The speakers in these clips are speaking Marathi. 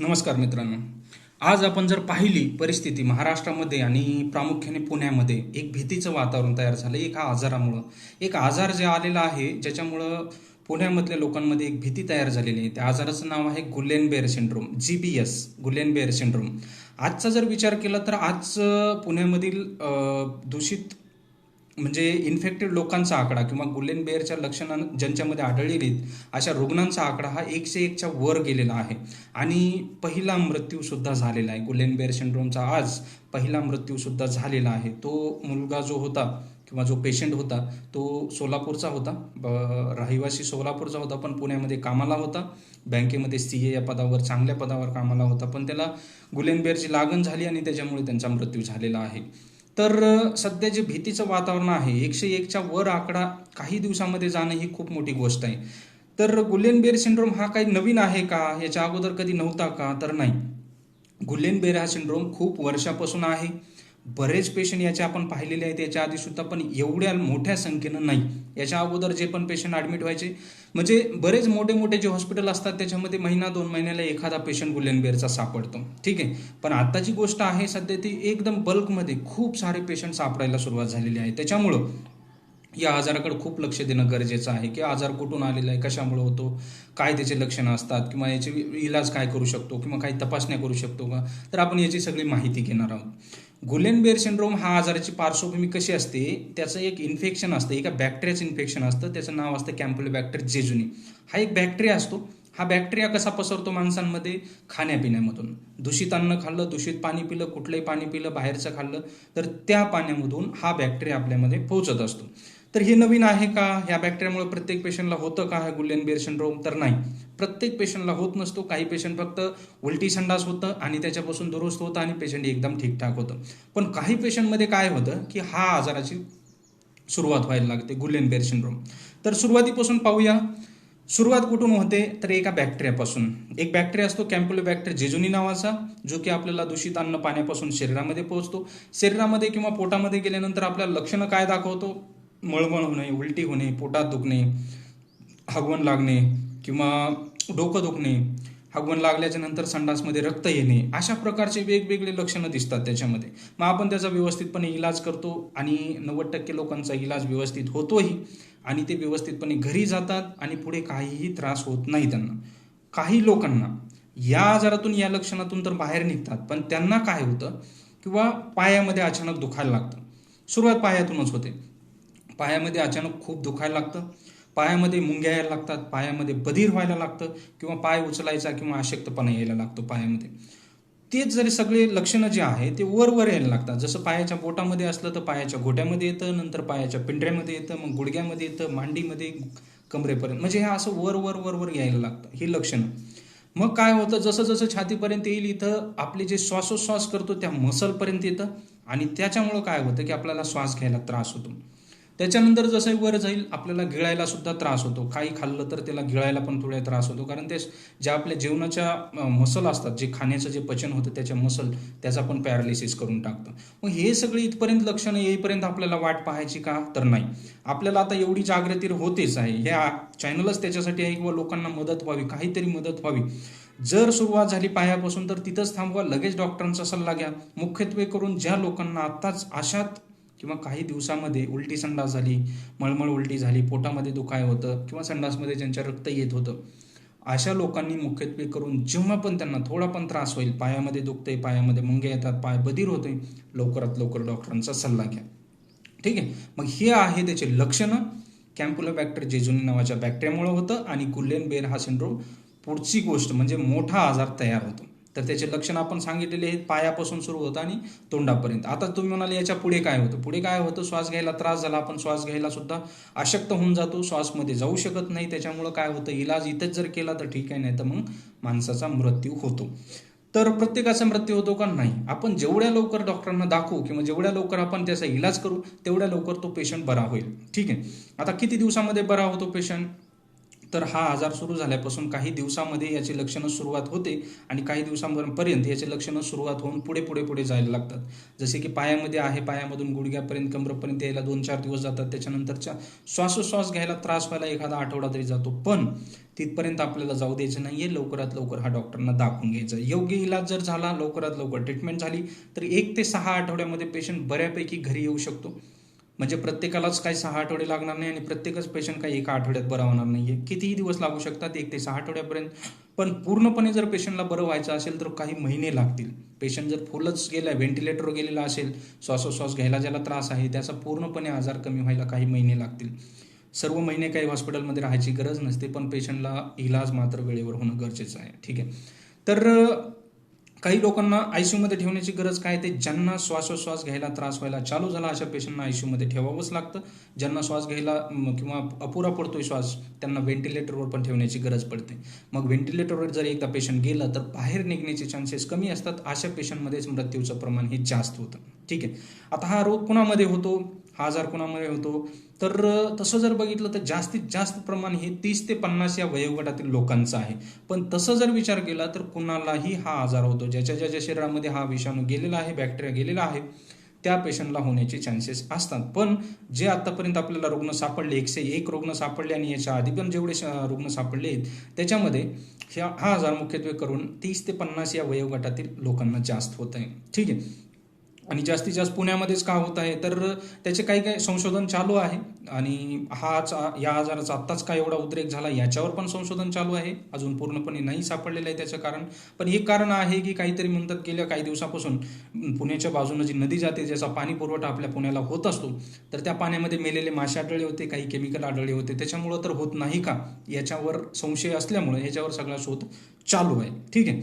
नमस्कार मित्रांनो. आज आपण जर पाहिली परिस्थिती महाराष्ट्रामध्ये आणि प्रामुख्याने पुण्यामध्ये एक भीतीचं वातावरण तयार झालं एका आजारामुळं. एक आजार जे आलेला आहे ज्याच्यामुळं पुण्यामधल्या लोकांमध्ये एक भीती तयार झालेली आहे. त्या आजाराचं नाव आहे Guillain Barre syndrome G B S Guillain Barre syndrome. आजचा जर विचार केला तर आज पुण्यामधील दूषित म्हणजे इन्फेक्टेड लोकांचा आकडा किंवा गुलेन बेअरच्या लक्षणां ज्यांच्यामध्ये आढळलेली आहेत, अशा रुग्णांचा आकडा हा एकशे एकच्या वर गेलेला आहे. आणि पहिला मृत्यूसुद्धा झालेला आहे. गुलेन बेअर सिंड्रोमचा आज पहिला मृत्यूसुद्धा झालेला आहे. तो मुलगा जो होता किंवा जो पेशंट होता तो सोलापूरचा होता. ब- रहिवासी सोलापूरचा होता पण पुण्यामध्ये कामाला होता. बँकेमध्ये सी ए या पदावर चांगल्या पदावर कामाला होता. पण त्याला गुलेन बेअरची लागण झाली आणि त्याच्यामुळे त्यांचा मृत्यू झालेला आहे. तर सध्या जे भीतीचं वातावरण आहे एकशे एकच्या वर आकडा काही दिवसामध्ये जाणं ही खूप मोठी गोष्ट आहे. तर गुलेन सिंड्रोम हा काही नवीन आहे का? याच्या अगोदर कधी नव्हता का? तर नाही. गुलेन हा सिंड्रोम खूप वर्षापासून आहे. बरेच पेशंट याचे आपण पाहिलेले आहेत. याच्या आधी सुद्धा पण एवढ्या मोठ्या संख्येनं नाही. याच्या अगोदर जे पण पेशंट ॲडमिट व्हायचे म्हणजे बरेच मोठे मोठे जे हॉस्पिटल असतात त्याच्यामध्ये महिना दोन महिन्याला एखादा पेशंट गुलेनबेरचा सापडतो. ठीक आहे? पण आताची गोष्ट आहे सध्या ती एकदम बल्कमध्ये खूप सारे पेशंट सापडायला सुरुवात झालेली आहे. त्याच्यामुळं या आजाराकडे खूप लक्ष देणं गरजेचं आहे की आजार कुठून आलेला आहे कशामुळे होतो काय त्याचे लक्षणं असतात किंवा याचे इलाज काय करू शकतो किंवा काही तपासण्या करू शकतो का? तर आपण याची सगळी माहिती घेणार आहोत. गुलेनबेअर सिंड्रोम हा आजाराची पार्श्वभूमी कशी असते? त्याचं एक इन्फेक्शन असतं एका बॅक्टेरियाचं इन्फेक्शन असतं त्याचं नाव असतं कॅम्पोलिबॅक्टर जेजुनी हा एक बॅक्टेरिया असतो. हा बॅक्टेरिया कसा पसरतो माणसांमध्ये? खाण्यापिण्यामधून. दूषित अन्न खाल्लं दूषित पाणी पिलं कुठलंही पाणी पिलं बाहेरचं खाल्लं तर त्या पाण्यामधून हा बॅक्टेरिया आपल्यामध्ये पोहोचत असतो. तर हे नवीन आहे का? ह्या बॅक्टेरियामुळे प्रत्येक पेशंटला होतं का? हा गुलेनबेअर सिंड्रोम तर नाही. प्रत्येक पेशंटला होत नसतो. काही पेशंट फक्त उलटी संडास होतं आणि त्याच्यापासून दुरुस्त होतं आणि पेशंट एकदम ठीकठाक होतं. पण काही पेशंटमध्ये काय होतं की हा आजाराची सुरुवात व्हायला लागते गुलेन बेअर सिंड्रोम तर सुरुवातीपासून पाहूया. सुरुवात कुठून होते? तर एका बॅक्टेरियापासून एक बॅक्टेरिया असतो कॅम्पोलोबॅक्टर जेजुनी नावाचा जो की आपल्याला दूषित अन्न पाण्यापासून शरीरामध्ये पोहोचतो. शरीरामध्ये किंवा पोटामध्ये गेल्यानंतर आपल्याला लक्षणं काय दाखवतो? मळमळ होणे उलटी होणे पोटात दुखणे हगवण लागणे किंवा डोकं दुखणे हगवण लागल्याच्या नंतर संडासमध्ये रक्त येणे अशा प्रकारचे वेगवेगळे लक्षणं दिसतात त्याच्यामध्ये. मग आपण त्याचा व्यवस्थितपणे इलाज करतो आणि नव्वद टक्के लोकांचा इलाज व्यवस्थित होतोही आणि ते व्यवस्थितपणे घरी जातात आणि पुढे काहीही त्रास होत नाही त्यांना. काही लोकांना या आजारातून या लक्षणातून तर बाहेर निघतात पण त्यांना काय होतं किंवा पायामध्ये अचानक दुखायला लागतं. सुरुवात पायातूनच होते. पायामध्ये अचानक खूप दुखायला लागतं. पायामध्ये मुंग्या यायला लागतात पायामध्ये बधीर व्हायला लागतं किंवा पाय उचलायचा किंवा अशक्तपणा यायला लागतो पायामध्ये. तेच जरी सगळे लक्षणं जे आहे ते वर वर यायला लागतात. जसं पायाच्या बोटामध्ये असलं तर पायाच्या घोट्यामध्ये येतं नंतर पायाच्या पिंढऱ्यामध्ये येतं मग गुडघ्यामध्ये येतं मांडीमध्ये कमरेपर्यंत. म्हणजे हे असं वर वर वर वर यायला लागतं. ही लक्षणं. मग काय होतं? जसं जसं छातीपर्यंत येईल इथं आपले जे श्वासोश्वास करतो त्या मसलपर्यंत येतं. आणि त्याच्यामुळं काय होतं की आपल्याला श्वास घ्यायला त्रास होतो. त्याच्यानंतर जसं वर जाईल आपल्याला गिळायला सुद्धा त्रास होतो. काही खाल्लं तर त्याला गिळायला पण थोडा त्रास होतो. कारण ते ज्या आपल्या जेवणाच्या मसल असतात जे खाण्याचं जे पचन होतं त्याच्या मसल त्याचा पण पॅरालिसिस करून टाकतं. मग हे सगळे इथपर्यंत लक्षणं येईपर्यंत आपल्याला वाट पाहायची का? तर नाही. आपल्याला आता एवढी जागृती होतेच आहे. हे चॅनलच त्याच्यासाठी आहे किंवा लोकांना मदत व्हावी काहीतरी मदत व्हावी. जर सुरुवात झाली पायापासून तर तिथंच थांबवा. लगेच डॉक्टरांचा सल्ला घ्या. मुख्यत्वे करून ज्या लोकांना आत्ताच अशात किंवा काही दिवसामध्ये उलटी संडास झाली मळमळ उलटी झाली पोटामध्ये दुखाय होतं किंवा संडासमध्ये ज्यांच्या रक्त येत होतं अशा लोकांनी मुख्यत्वे करून जेव्हा पण त्यांना थोडा पण त्रास होईल पायामध्ये दुखतंय पायामध्ये मुंगे येतात पाय बधीर होते लवकरात लवकर डॉक्टरांचा सल्ला घ्या. ठीक आहे? मग हे आहे त्याचे लक्षणं. कॅम्पुलोबॅक्टर जेजुनी नावाच्या बॅक्टेरियामुळे होतं आणि गुल्लेन बेर हा सिंड्रोम पुढची गोष्ट म्हणजे मोठा आजार तयार होतो. तर त्याचे लक्षण आपण सांगितलेले आहेत पायापासून सुरू होतं आणि तोंडापर्यंत. आता तुम्ही म्हणाले याच्यापुढे काय होतं? पुढे काय होतं? श्वास घ्यायला त्रास झाला आपण श्वास घ्यायला सुद्धा अशक्त होऊन जातो श्वासमध्ये जाऊ शकत नाही त्याच्यामुळं काय होतं? इलाज इथंच जर केला तर ठीक आहे नाही तर मग माणसाचा मृत्यू होतो. तर प्रत्येकाचा मृत्यू होतो का? नाही. आपण जेवढ्या लवकर डॉक्टरांना दाखवू किंवा जेवढ्या लवकर आपण त्याचा इलाज करू तेवढ्या लवकर तो पेशंट बरा होईल. ठीक आहे. आता किती दिवसामध्ये बरा होतो पेशंट? तर हा आजार सुरू झाल्यापासून काही दिवसामध्ये याची लक्षणं सुरुवात होते आणि काही दिवसांपर्यंत याची लक्षणं सुरुवात होऊन पुढे पुढे पुढे जायला लागतात. जसे की पायामध्ये आहे पायामधून गुडघ्यापर्यंत कमरपर्यंत यायला दोन चार दिवस जातात. त्याच्यानंतरच्या श्वासोश्वास घ्यायला त्रास व्हायला एखादा आठवडा तरी जातो. पण तिथपर्यंत आपल्याला जाऊ द्यायचं नाहीये. लवकरात लवकर हा डॉक्टरना दाखवून घ्यायचं. योग्य इलाज जर झाला लवकरात लवकर ट्रीटमेंट झाली तर एक ते सहा आठवड्यामध्ये पेशंट बऱ्यापैकी घरी येऊ शकतो. म्हणजे प्रत्येकालाच काही सहा आठवडे लागणार नाही आणि प्रत्येकच पेशंट काही एका आठवड्यात बरा होणार नाहीये. कितीही दिवस लागू शकतात एक ते सहा आठवड्यापर्यंत. पण पूर्णपणे जर पेशंटला बरं व्हायचं असेल तर काही महिने लागतील. पेशंट जर फुलच गेला व्हेंटिलेटरवर गेलेला असेल श्वासोश्वास घ्यायला ज्याला त्रास आहे त्याचा पूर्णपणे आजार कमी व्हायला काही महिने लागतील. सर्व महिने काही हॉस्पिटलमध्ये राहायची गरज नसते पण पेशंटला इलाज मात्र वेळेवर होणं गरजेचं आहे. ठीक आहे. तर काही लोकांना आयसीयूमध्ये ठेवण्याची गरज काय ते ज्यांना श्वासोश्वास घ्यायला त्रास व्हायला चालू झाला अशा पेशंटना आयसीयूमध्ये ठेवावंच लागतं. ज्यांना श्वास घ्यायला किंवा अपुरा पडतोय श्वास त्यांना व्हेंटिलेटरवर पण ठेवण्याची गरज पडते. मग व्हेंटिलेटरवर जर एकदा पेशंट गेलं तर बाहेर निघण्याचे चान्सेस कमी असतात. अशा पेशंटमध्येच मृत्यूचं प्रमाण हे जास्त होतं. ठीक आहे. आता हा रोग कुणामध्ये होतो? हा आजार कुणामध्ये होतो तर तसं जर बघितलं तर जास्तीत जास्त प्रमाण हे तीस ते पन्नास या वयोगटातील लोकांचं आहे. पण तसं जर विचार केला तर कुणालाही हा आजार होतो. ज्याच्या ज्याच्या शरीरामध्ये हा विषाणू गेलेला आहे बॅक्टेरिया गेलेला आहे त्या पेशंटला होण्याचे चान्सेस असतात. पण जे आतापर्यंत आपल्याला रुग्ण सापडले एकशे एक रुग्ण सापडले आणि याच्या आधी पण जेवढे रुग्ण सापडले आहेत त्याच्यामध्ये ह्या हा आजार मुख्यत्वे करून तीस ते पन्नास या वयोगटातील लोकांना जास्त होत आहे. ठीक आहे. आणि जास्तीत जास्त पुण्यामध्येच का होत आहे? तर त्याचे काही काही संशोधन चालू आहे. आणि हाच या आजाराचा आत्ताच काय एवढा उद्रेक झाला याच्यावर पण संशोधन चालू आहे. अजून पूर्णपणे नाही सापडलेलं आहे त्याचं कारण. पण एक कारण आहे की काहीतरी म्हणतात गेल्या काही दिवसापासून पुण्याच्या बाजूनं जी नदी जाते ज्याचा पाणी पुरवठा आपल्या पुण्याला होत असतो तर त्या पाण्यामध्ये मेलेले मासे आढळले होते काही केमिकल आढळले होते. त्याच्यामुळं तर होत नाही का? याच्यावर संशय असल्यामुळे याच्यावर सगळा शोध चालू आहे. ठीक आहे.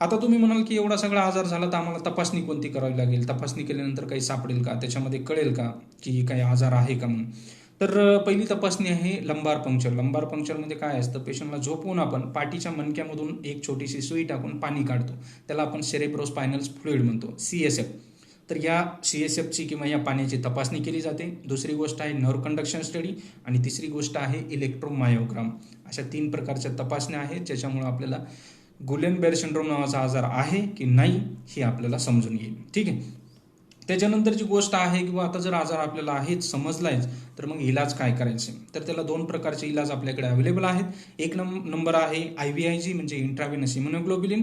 आता तुम्ही म्हणाल की एवढा सगळा आजार झाला तर आम्हाला तपासणी कोणती करावी लागेल? तपासणी केल्यानंतर काही सापडेल का? त्याच्यामध्ये कळेल का की काही आजार आहे का म्हणून? तर पहिली तपासणी आहे लंबार पंक्चर लंबार पंक्चरमध्ये काय असतं? पेशंटला झोपवून आपण पाठीच्या मणक्यामधून एक छोटीशी सुई टाकून पाणी काढतो. त्याला आपण सेरेब्रोस्पायनल फ्लुइड म्हणतो सी एस एफ तर या सी एस एफची किंवा या पाण्याची तपासणी केली जाते. दुसरी गोष्ट आहे नर्व कंडक्शन स्टडी आणि तिसरी गोष्ट आहे इलेक्ट्रोमायोग्राम अशा तीन प्रकारच्या तपासण्या आहेत ज्याच्यामुळे आपल्याला गुलेन बेर सिंड्रोम नावाचा आजार आहे की नाही हे आपल्याला समजून येईल. ठीक आहे? त्याच्यानंतरची गोष्ट आहे किंवा आता जर आजार आपल्याला आहेच समजलायच तर मग इलाज काय करायचे? तर त्याला दोन प्रकारचे इलाज आपल्याकडे अवेलेबल आहेत. एक नंबर आहे आय व्ही आय जी म्हणजे इंट्राव्हिनस इम्युनोग्लोबिलिन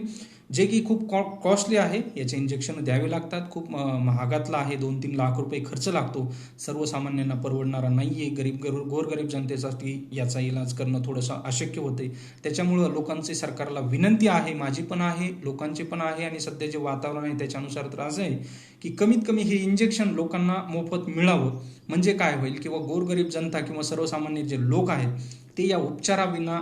जे की खूप कॉ कॉस्टली आहे. याचे इंजेक्शन द्यावे लागतात. खूप महागातला आहे. दोन तीन लाख रुपये खर्च लागतो. सर्वसामान्यांना परवडणारा नाही आहे गरीब गर गोरगरीब जनतेसाठी याचा इलाज करणं थोडंसं अशक्य होते त्याच्यामुळं लोकांचे सरकारला विनंती आहे माझी पण आहे लोकांचे पण आहे आणि सध्या जे वातावरण आहे त्याच्यानुसार त्रास आहे की कमीत कमी हे इंजेक्शन लोकांना मोफत मिळावं. म्हणजे काय होईल? किंवा गोरगरीब जनता किंवा सर्वसामान्य जे लोक आहेत ते या उपचाराविना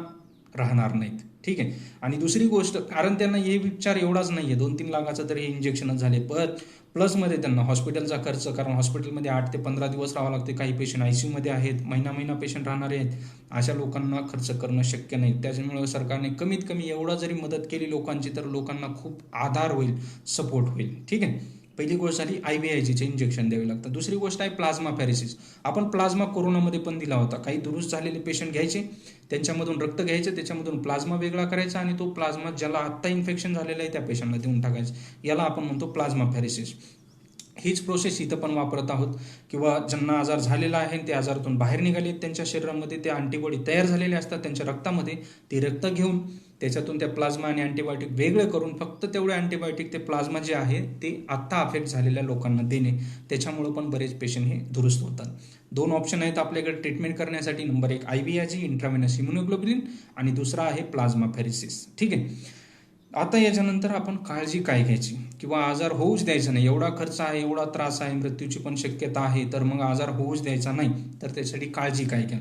राहणार नाहीत. ठीक आहे? आणि दुसरी गोष्ट कारण त्यांना हे उपचार एवढाच नाही आहे दोन तीन लाखाचं तरी हे इंजेक्शनच झाले. पण प्लसमध्ये त्यांना हॉस्पिटलचा खर्च कारण हॉस्पिटलमध्ये आठ ते पंधरा दिवस राहावं लागते. काही पेशंट आय सीमध्ये आहेत महिना महिना पेशंट राहणारे आहेत. अशा लोकांना खर्च करणं शक्य नाही. त्याच्यामुळे सरकारने कमीत कमी एवढा जरी मदत केली लोकांची तर लोकांना खूप आधार होईल सपोर्ट होईल. ठीक आहे? पहिली गोष्ट झाली आय बी आय जीचे इंजेक्शन द्यावे लागतात. दुसरी गोष्ट आहे प्लाझ्मा फॅरिसिस आपण प्लाझ्मा कोरोनामध्ये पण दिला होता. काही दुरुस्त झालेले पेशंट घ्यायचे त्यांच्यामधून रक्त घ्यायचे त्याच्यामधून प्लाझ्मा वेगळा करायचा आणि तो प्लाझ्मा ज्याला आत्ता इन्फेक्शन झालेलं आहे त्या पेशंटला देऊन टाकायचं. याला आपण म्हणतो प्लाझ्मा फॅरिसिस हीच प्रोसेस इथं पण वापरत आहोत. किंवा ज्यांना आजार झालेला आहे ते आजारातून बाहेर निघाले त्यांच्या शरीरामध्ये ते अँटीबॉडी तयार झालेले असतात. त्यांच्या रक्तामध्ये ते रक्त घेऊन त्याच्यातून त्या प्लाझ्मा आणि अँटीबायोटिक वेगळे करून फक्त तेवढे अँटीबायोटिक ते प्लाझ्मा जे आहे ते आत्ता अफेक्ट झालेल्या लोकांना देणे त्याच्यामुळं पण बरेच पेशंट हे दुरुस्त होतात. दोन ऑप्शन आहेत आपल्याकडे ट्रीटमेंट करण्यासाठी. नंबर एक I B I intravenous immunoglobulin आणि दुसरा आहे प्लाझ्मा फेरिसिस ठीक आहे? आता याच्यानंतर आपण काळजी काय घ्यायची? किंवा आजार होऊच द्यायचा नाही. एवढा खर्च आहे एवढा त्रास आहे मृत्यूची पण शक्यता आहे तर मग आजार होऊच द्यायचा नाही. तर त्यासाठी काळजी काय घ्या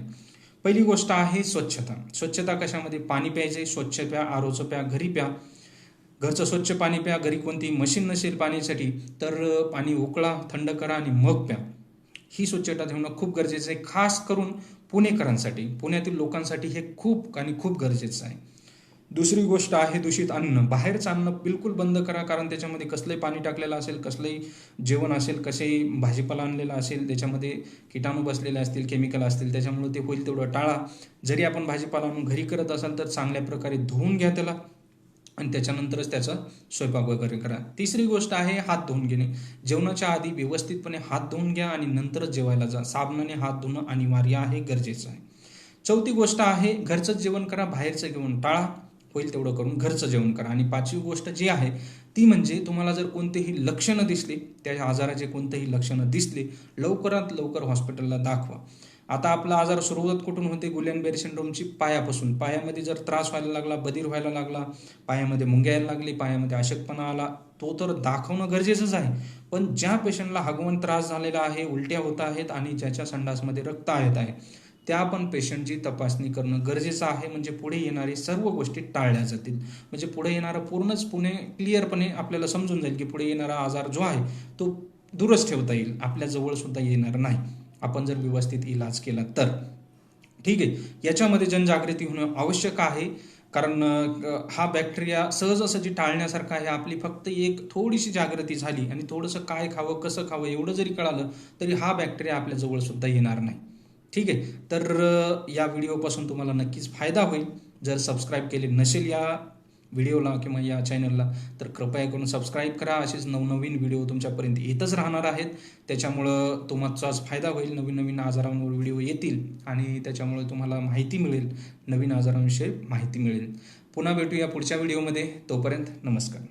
पहिली गोष्ट आहे स्वच्छता. स्वच्छता कशामध्ये? पाणी प्यायचे स्वच्छ प्या आरोचं प्या घरी प्या. घरचं स्वच्छ पाणी प्या घरी कोणती मशीन नसेल पाण्यासाठी तर पाणी उकळा थंड करा आणि मग प्या. ही स्वच्छता ठेवणं खूप गरजेचं आहे खास करून पुणेकरांसाठी. पुण्यातील लोकांसाठी हे खूप आणि खूप गरजेचं आहे. दुसरी गोष्ट आहे दूषित अन्न. बाहेरचं अन्न बिलकुल बंद करा कारण त्याच्यामध्ये कसलंही पाणी टाकलेलं असेल कसलंही जेवण असेल कसेही भाजीपाला आणलेला असेल त्याच्यामध्ये किटाणू बसलेले असतील केमिकल असतील त्याच्यामुळे ते होईल तेवढं टाळा. जरी आपण भाजीपाला आणून घरी करत असाल तर चांगल्या प्रकारे धुवून घ्या त्याला आणि त्याच्यानंतरच त्याचा स्वयंपाक वगैरे करा. तिसरी गोष्ट आहे हात धुवून घेणे. जेवणाच्या आधी व्यवस्थितपणे हात धुवून घ्या आणि नंतरच जेवायला जा. साबणाने हात धुणं अनिवार्य आहे गरजेचं आहे. चौथी गोष्ट आहे घरचंच जेवण करा बाहेरचं जेवण टाळा. होईल तेवढं करून घरचं जेवण करा. आणि पाचवी गोष्ट जी आहे ती म्हणजे तुम्हाला जर कोणतेही लक्षणं दिसली त्या आजाराचे कोणतेही लक्षणं दिसली लवकरात लवकर हॉस्पिटलला दाखवा. आता आपला आजार सुरुवात कुठून होते? गुल्यानबेरी सिंड्रोमची पायापासून. पायामध्ये जर त्रास व्हायला लागला बधीर व्हायला लागला पायामध्ये मुंग्या यायला लागली पायामध्ये अशक्तपणा आला तो तर दाखवणं गरजेचंच आहे. पण ज्या पेशंटला हगवण त्रास झालेला आहे उलट्या होत आहेत आणि ज्याच्या संडासमध्ये रक्त येत आहे त्या पण पेशंटची तपासणी करणं गरजेचं आहे. म्हणजे पुढे येणारी सर्व गोष्टी टाळल्या जातील. म्हणजे पुढे येणारा पूर्णच पुणे क्लिअरपणे आपल्याला समजून जाईल की पुढे येणारा आजार जो आहे तो दूरच ठेवता येईल. आपल्याजवळ सुद्धा येणार नाही. आपण जर व्यवस्थित इलाज केला तर. ठीक आहे. याच्यामध्ये जनजागृती होणं आवश्यक आहे. कारण हा बॅक्टेरिया सहजासहजी टाळण्यासारखा आहे आपली फक्त एक थोडीशी जागृती झाली आणि थोडंसं काय खावं कसं खावं एवढं जरी कळालं तरी हा बॅक्टेरिया आपल्याजवळ सुद्धा येणार नाही. ठीक आहे. तर या व्हिडिओपासून तुम्हाला नक्कीच फायदा होईल. जर सबस्क्राईब केले नसेल या व्हिडिओला किंवा या चॅनलला तर कृपया करून सबस्क्राईब करा. असेच नवनवीन व्हिडिओ तुमच्यापर्यंत येतच राहणार आहेत. त्याच्यामुळं तुमचाच फायदा होईल. नवीन नवीन आजारांवर व्हिडिओ येतील आणि त्याच्यामुळे तुम्हाला माहिती मिळेल. नवीन आजारांविषयी माहिती मिळेल. पुन्हा भेटूया पुढच्या व्हिडिओमध्ये. तोपर्यंत नमस्कार.